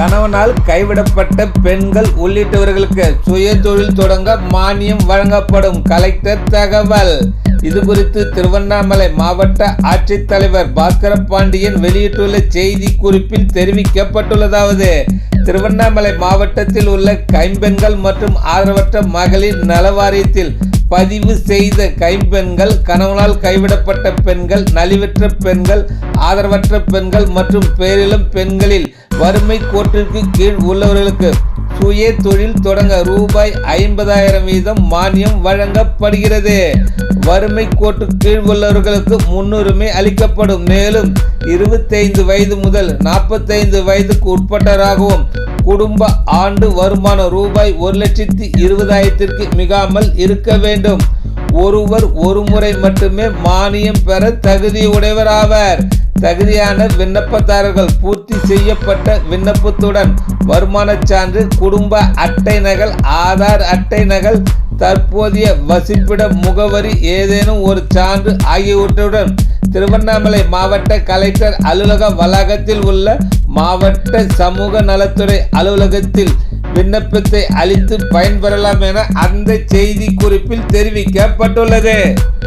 கணவனால் கைவிடப்பட்ட பெண்கள் உள்ளிட்டவர்களுக்கு சுய தொழில் தொடங்க மானியம் வழங்கப்படும் கலெக்டர் தகவல். இது குறித்து திருவண்ணாமலை மாவட்ட ஆட்சித்தலைவர் பாஸ்கர பாண்டியன் வெளியிட்டுள்ள செய்தி குறிப்பில் தெரிவிக்கப்பட்டுள்ளதாவது திருவண்ணாமலை மாவட்டத்தில் உள்ள கைம்பெண்கள் மற்றும் ஆதரவற்ற மகளிர் நல வாரியத்தில் பதிவு செய்த கைம்பெண்கள் கணவனால் கைவிடப்பட்ட பெண்கள் நலிவற்ற பெண்கள் ஆதரவற்ற பெண்கள் மற்றும் பேரிலும் பெண்களில் வறுமை கோட்டிற்கு கீழ் உள்ளவர்களுக்கு சுய தொழில் தொடங்க ரூபாய் ஐம்பதாயிரம் வீதம் மானியம் வழங்கப்படுகிறது. வறுமை கோட்டு கீழ் உள்ளவர்களுக்கு முன்னுரிமை அளிக்கப்படும். மேலும் இருபத்தைந்து வயது முதல் நாற்பத்தைந்து வயதுக்கு உட்பட்டவராகவும் குடும்ப ஆண்டு வருமானம் ரூபாய் ஒரு லட்சத்தி இருபதாயிரத்திற்கு மிகாமல் இருக்க வேண்டும். ஒருவர் ஒரு முறை மட்டுமே மானியம் பெற தகுதியுடையவர் ஆவர். தகுதியான விண்ணப்பதாரர்கள் பூர்த்தி செய்யப்பட்ட விண்ணப்பத்துடன் வருமானச் சான்று குடும்ப அட்டை நகல் ஆதார் அட்டை நகல் தற்போதைய வசிப்பிட முகவரி ஏதேனும் ஒரு சான்று ஆகியவற்றுடன் திருவண்ணாமலை மாவட்ட கலெக்டர் அலுவலக வளாகத்தில் உள்ள மாவட்ட சமூக நலத்துறை அலுவலகத்தில் விண்ணப்பத்தை அளித்து பயன்பெறலாம் என அந்த செய்தி குறிப்பில் தெரிவிக்கப்பட்டுள்ளது.